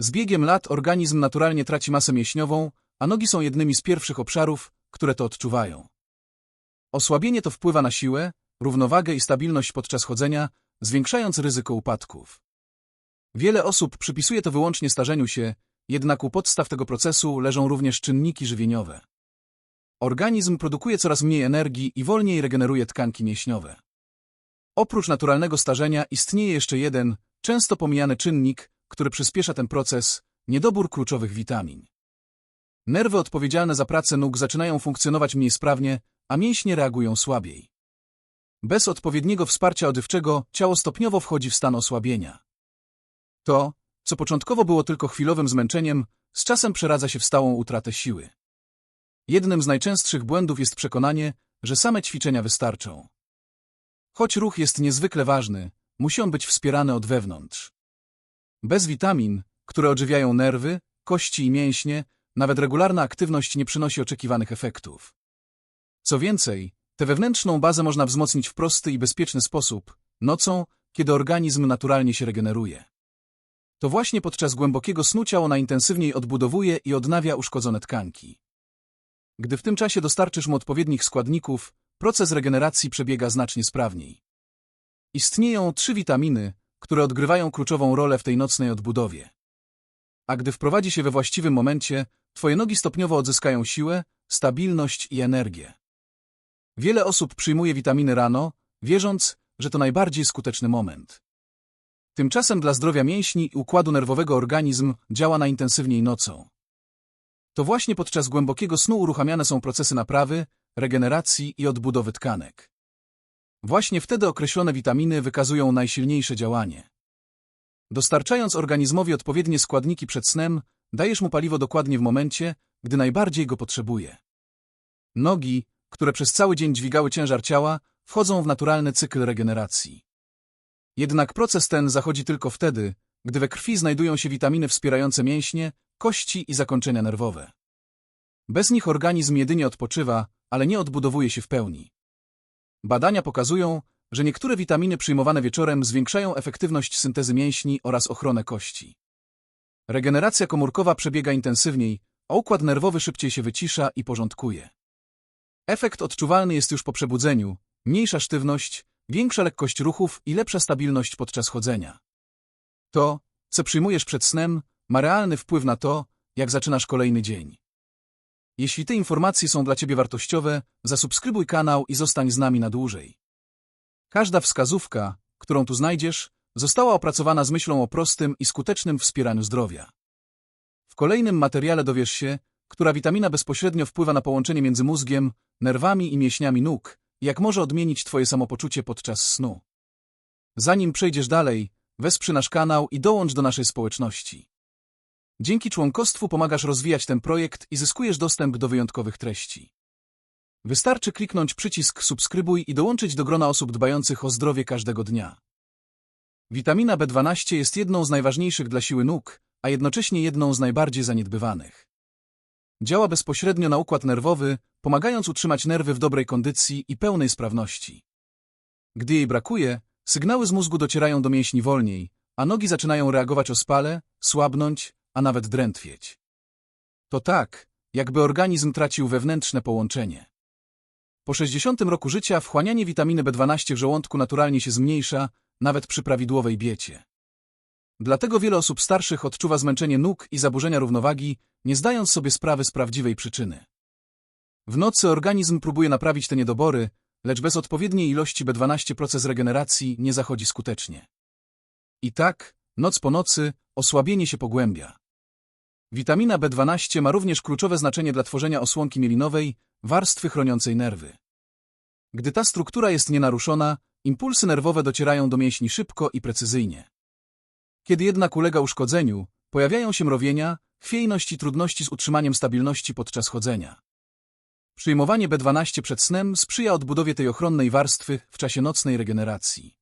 Z biegiem lat organizm naturalnie traci masę mięśniową, a nogi są jednymi z pierwszych obszarów, które to odczuwają. Osłabienie to wpływa na siłę, równowagę i stabilność podczas chodzenia, zwiększając ryzyko upadków. Wiele osób przypisuje to wyłącznie starzeniu się, jednak u podstaw tego procesu leżą również czynniki żywieniowe. Organizm produkuje coraz mniej energii i wolniej regeneruje tkanki mięśniowe. Oprócz naturalnego starzenia istnieje jeszcze jeden, często pomijany czynnik, który przyspiesza ten proces – niedobór kluczowych witamin. Nerwy odpowiedzialne za pracę nóg zaczynają funkcjonować mniej sprawnie, a mięśnie reagują słabiej. Bez odpowiedniego wsparcia odywczego ciało stopniowo wchodzi w stan osłabienia. To, co początkowo było tylko chwilowym zmęczeniem, z czasem przeradza się w stałą utratę siły. Jednym z najczęstszych błędów jest przekonanie, że same ćwiczenia wystarczą. Choć ruch jest niezwykle ważny, musi on być wspierany od wewnątrz. Bez witamin, które odżywiają nerwy, kości i mięśnie, nawet regularna aktywność nie przynosi oczekiwanych efektów. Co więcej, tę wewnętrzną bazę można wzmocnić w prosty i bezpieczny sposób, nocą, kiedy organizm naturalnie się regeneruje. To właśnie podczas głębokiego snu ciało najintensywniej odbudowuje i odnawia uszkodzone tkanki. Gdy w tym czasie dostarczysz mu odpowiednich składników, proces regeneracji przebiega znacznie sprawniej. Istnieją trzy witaminy, które odgrywają kluczową rolę w tej nocnej odbudowie. A gdy wprowadzi się we właściwym momencie, twoje nogi stopniowo odzyskają siłę, stabilność i energię. Wiele osób przyjmuje witaminy rano, wierząc, że to najbardziej skuteczny moment. Tymczasem dla zdrowia mięśni i układu nerwowego organizm działa najintensywniej nocą. To właśnie podczas głębokiego snu uruchamiane są procesy naprawy, regeneracji i odbudowy tkanek. Właśnie wtedy określone witaminy wykazują najsilniejsze działanie. Dostarczając organizmowi odpowiednie składniki przed snem, dajesz mu paliwo dokładnie w momencie, gdy najbardziej go potrzebuje. Nogi, które przez cały dzień dźwigały ciężar ciała, wchodzą w naturalny cykl regeneracji. Jednak proces ten zachodzi tylko wtedy, gdy we krwi znajdują się witaminy wspierające mięśnie, kości i zakończenia nerwowe. Bez nich organizm jedynie odpoczywa, ale nie odbudowuje się w pełni. Badania pokazują, że niektóre witaminy przyjmowane wieczorem zwiększają efektywność syntezy mięśni oraz ochronę kości. Regeneracja komórkowa przebiega intensywniej, a układ nerwowy szybciej się wycisza i porządkuje. Efekt odczuwalny jest już po przebudzeniu, mniejsza sztywność, większa lekkość ruchów i lepsza stabilność podczas chodzenia. To, co przyjmujesz przed snem, ma realny wpływ na to, jak zaczynasz kolejny dzień. Jeśli te informacje są dla Ciebie wartościowe, zasubskrybuj kanał i zostań z nami na dłużej. Każda wskazówka, którą tu znajdziesz, została opracowana z myślą o prostym i skutecznym wspieraniu zdrowia. W kolejnym materiale dowiesz się, która witamina bezpośrednio wpływa na połączenie między mózgiem, nerwami i mięśniami nóg jak może odmienić Twoje samopoczucie podczas snu. Zanim przejdziesz dalej, wesprzyj nasz kanał i dołącz do naszej społeczności. Dzięki członkostwu pomagasz rozwijać ten projekt i zyskujesz dostęp do wyjątkowych treści. Wystarczy kliknąć przycisk subskrybuj i dołączyć do grona osób dbających o zdrowie każdego dnia. Witamina B12 jest jedną z najważniejszych dla siły nóg, a jednocześnie jedną z najbardziej zaniedbywanych. Działa bezpośrednio na układ nerwowy, pomagając utrzymać nerwy w dobrej kondycji i pełnej sprawności. Gdy jej brakuje, sygnały z mózgu docierają do mięśni wolniej, a nogi zaczynają reagować ospale, słabnąć, a nawet drętwieć. To tak, jakby organizm tracił wewnętrzne połączenie. Po 60 roku życia wchłanianie witaminy B12 w żołądku naturalnie się zmniejsza, nawet przy prawidłowej diecie. Dlatego wiele osób starszych odczuwa zmęczenie nóg i zaburzenia równowagi, nie zdając sobie sprawy z prawdziwej przyczyny. W nocy organizm próbuje naprawić te niedobory, lecz bez odpowiedniej ilości B12 proces regeneracji nie zachodzi skutecznie. I tak, noc po nocy, osłabienie się pogłębia. Witamina B12 ma również kluczowe znaczenie dla tworzenia osłonki mielinowej, warstwy chroniącej nerwy. Gdy ta struktura jest nienaruszona, impulsy nerwowe docierają do mięśni szybko i precyzyjnie. Kiedy jednak ulega uszkodzeniu, pojawiają się mrowienia, chwiejność i trudności z utrzymaniem stabilności podczas chodzenia. Przyjmowanie B12 przed snem sprzyja odbudowie tej ochronnej warstwy w czasie nocnej regeneracji.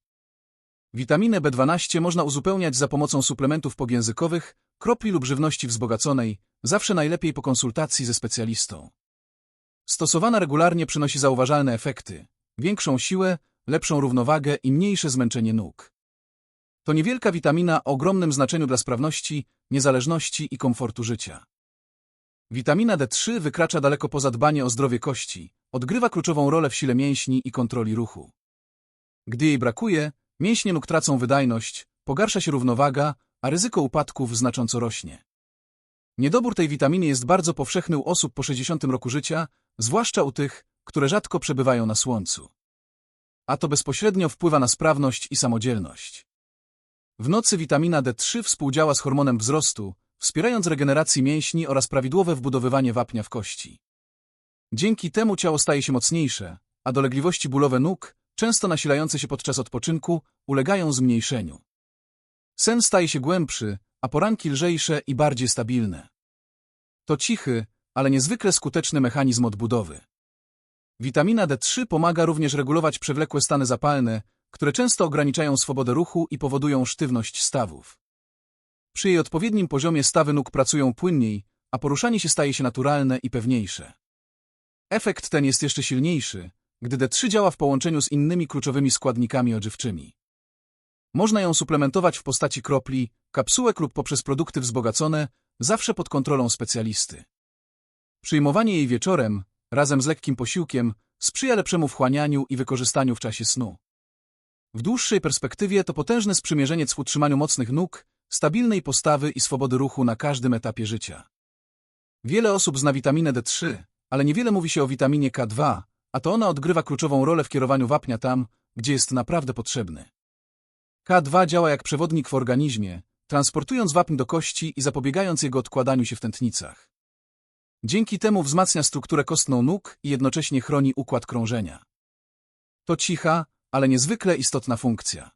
Witaminę B12 można uzupełniać za pomocą suplementów pogęzykowych, kropli lub żywności wzbogaconej, zawsze najlepiej po konsultacji ze specjalistą. Stosowana regularnie przynosi zauważalne efekty, większą siłę, lepszą równowagę i mniejsze zmęczenie nóg. To niewielka witamina o ogromnym znaczeniu dla sprawności, niezależności i komfortu życia. Witamina D3 wykracza daleko poza dbanie o zdrowie kości, odgrywa kluczową rolę w sile mięśni i kontroli ruchu. Gdy jej brakuje, mięśnie nóg tracą wydajność, pogarsza się równowaga, a ryzyko upadków znacząco rośnie. Niedobór tej witaminy jest bardzo powszechny u osób po 60 roku życia, zwłaszcza u tych, które rzadko przebywają na słońcu. A to bezpośrednio wpływa na sprawność i samodzielność. W nocy witamina D3 współdziała z hormonem wzrostu, wspierając regenerację mięśni oraz prawidłowe wbudowywanie wapnia w kości. Dzięki temu ciało staje się mocniejsze, a dolegliwości bólowe nóg, często nasilające się podczas odpoczynku, ulegają zmniejszeniu. Sen staje się głębszy, a poranki lżejsze i bardziej stabilne. To cichy, ale niezwykle skuteczny mechanizm odbudowy. Witamina D3 pomaga również regulować przewlekłe stany zapalne, które często ograniczają swobodę ruchu i powodują sztywność stawów. Przy jej odpowiednim poziomie stawy nóg pracują płynniej, a poruszanie się staje się naturalne i pewniejsze. Efekt ten jest jeszcze silniejszy, gdy D3 działa w połączeniu z innymi kluczowymi składnikami odżywczymi. Można ją suplementować w postaci kropli, kapsułek lub poprzez produkty wzbogacone, zawsze pod kontrolą specjalisty. Przyjmowanie jej wieczorem, razem z lekkim posiłkiem, sprzyja lepszemu wchłanianiu i wykorzystaniu w czasie snu. W dłuższej perspektywie to potężne sprzymierzeniec w utrzymaniu mocnych nóg, stabilnej postawy i swobody ruchu na każdym etapie życia. Wiele osób zna witaminę D3, ale niewiele mówi się o witaminie K2, a to ona odgrywa kluczową rolę w kierowaniu wapnia tam, gdzie jest naprawdę potrzebny. K2 działa jak przewodnik w organizmie, transportując wapń do kości i zapobiegając jego odkładaniu się w tętnicach. Dzięki temu wzmacnia strukturę kostną nóg i jednocześnie chroni układ krążenia. To cicha, ale niezwykle istotna funkcja.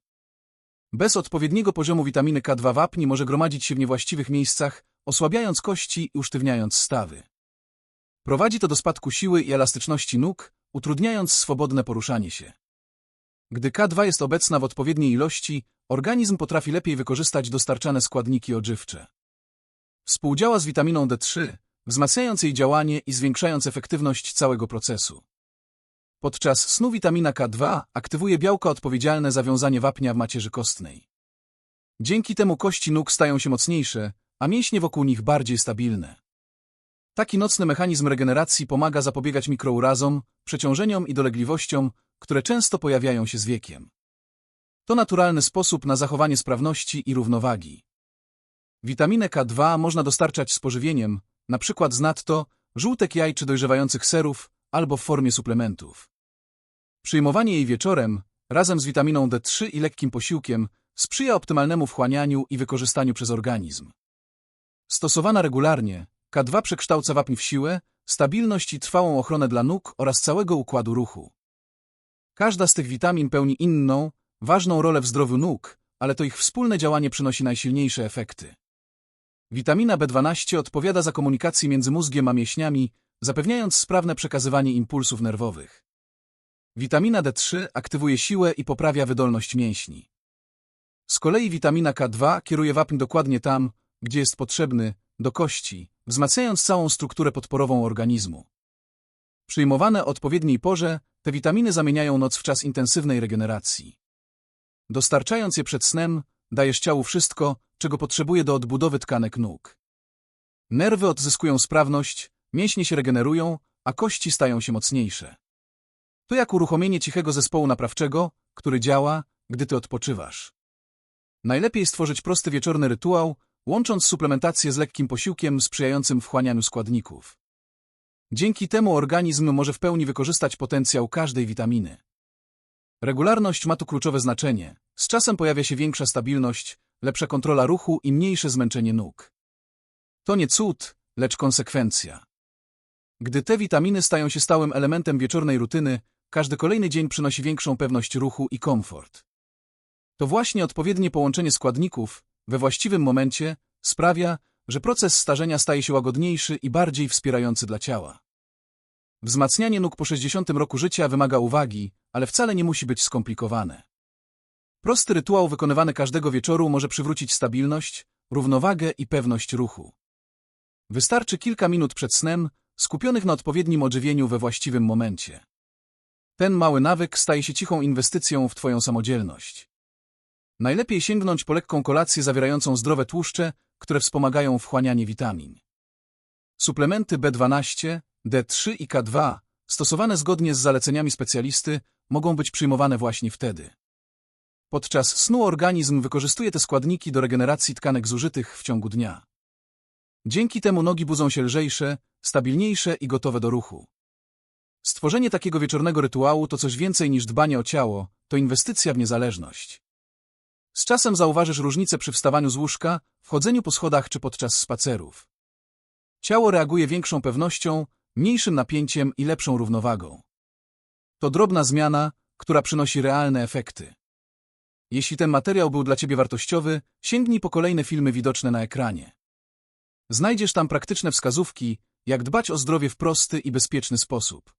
Bez odpowiedniego poziomu witaminy K2 wapni może gromadzić się w niewłaściwych miejscach, osłabiając kości i usztywniając stawy. Prowadzi to do spadku siły i elastyczności nóg, utrudniając swobodne poruszanie się. Gdy K2 jest obecna w odpowiedniej ilości, organizm potrafi lepiej wykorzystać dostarczane składniki odżywcze. Współdziała z witaminą D3, wzmacniając jej działanie i zwiększając efektywność całego procesu. Podczas snu witamina K2 aktywuje białka odpowiedzialne za wiązanie wapnia w macierzy kostnej. Dzięki temu kości nóg stają się mocniejsze, a mięśnie wokół nich bardziej stabilne. Taki nocny mechanizm regeneracji pomaga zapobiegać mikrourazom, przeciążeniom i dolegliwościom, które często pojawiają się z wiekiem. To naturalny sposób na zachowanie sprawności i równowagi. Witaminę K2 można dostarczać z pożywieniem, np. z natto, żółtek jaj czy dojrzewających serów, albo w formie suplementów. Przyjmowanie jej wieczorem, razem z witaminą D3 i lekkim posiłkiem, sprzyja optymalnemu wchłanianiu i wykorzystaniu przez organizm. Stosowana regularnie, K2 przekształca wapń w siłę, stabilność i trwałą ochronę dla nóg oraz całego układu ruchu. Każda z tych witamin pełni inną, ważną rolę w zdrowiu nóg, ale to ich wspólne działanie przynosi najsilniejsze efekty. Witamina B12 odpowiada za komunikację między mózgiem a mięśniami, zapewniając sprawne przekazywanie impulsów nerwowych. Witamina D3 aktywuje siłę i poprawia wydolność mięśni. Z kolei witamina K2 kieruje wapń dokładnie tam, gdzie jest potrzebny, do kości, wzmacniając całą strukturę podporową organizmu. Przyjmowane o odpowiedniej porze, te witaminy zamieniają noc w czas intensywnej regeneracji. Dostarczając je przed snem, dajesz ciału wszystko, czego potrzebuje do odbudowy tkanek nóg. Nerwy odzyskują sprawność, mięśnie się regenerują, a kości stają się mocniejsze. To jak uruchomienie cichego zespołu naprawczego, który działa, gdy ty odpoczywasz. Najlepiej stworzyć prosty wieczorny rytuał, łącząc suplementację z lekkim posiłkiem sprzyjającym wchłanianiu składników. Dzięki temu organizm może w pełni wykorzystać potencjał każdej witaminy. Regularność ma tu kluczowe znaczenie. Z czasem pojawia się większa stabilność, lepsza kontrola ruchu i mniejsze zmęczenie nóg. To nie cud, lecz konsekwencja. Gdy te witaminy stają się stałym elementem wieczornej rutyny, każdy kolejny dzień przynosi większą pewność ruchu i komfort. To właśnie odpowiednie połączenie składników, we właściwym momencie, sprawia, że proces starzenia staje się łagodniejszy i bardziej wspierający dla ciała. Wzmacnianie nóg po 60 roku życia wymaga uwagi, ale wcale nie musi być skomplikowane. Prosty rytuał wykonywany każdego wieczoru może przywrócić stabilność, równowagę i pewność ruchu. Wystarczy kilka minut przed snem, skupionych na odpowiednim odżywieniu we właściwym momencie. Ten mały nawyk staje się cichą inwestycją w Twoją samodzielność. Najlepiej sięgnąć po lekką kolację zawierającą zdrowe tłuszcze, które wspomagają wchłanianie witamin. Suplementy B12, D3 i K2, stosowane zgodnie z zaleceniami specjalisty, mogą być przyjmowane właśnie wtedy. Podczas snu organizm wykorzystuje te składniki do regeneracji tkanek zużytych w ciągu dnia. Dzięki temu nogi budzą się lżejsze, stabilniejsze i gotowe do ruchu. Stworzenie takiego wieczornego rytuału to coś więcej niż dbanie o ciało, to inwestycja w niezależność. Z czasem zauważysz różnicę przy wstawaniu z łóżka, wchodzeniu po schodach czy podczas spacerów. Ciało reaguje większą pewnością, mniejszym napięciem i lepszą równowagą. To drobna zmiana, która przynosi realne efekty. Jeśli ten materiał był dla Ciebie wartościowy, sięgnij po kolejne filmy widoczne na ekranie. Znajdziesz tam praktyczne wskazówki, jak dbać o zdrowie w prosty i bezpieczny sposób.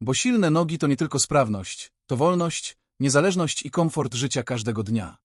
Bo silne nogi to nie tylko sprawność, to wolność, niezależność i komfort życia każdego dnia.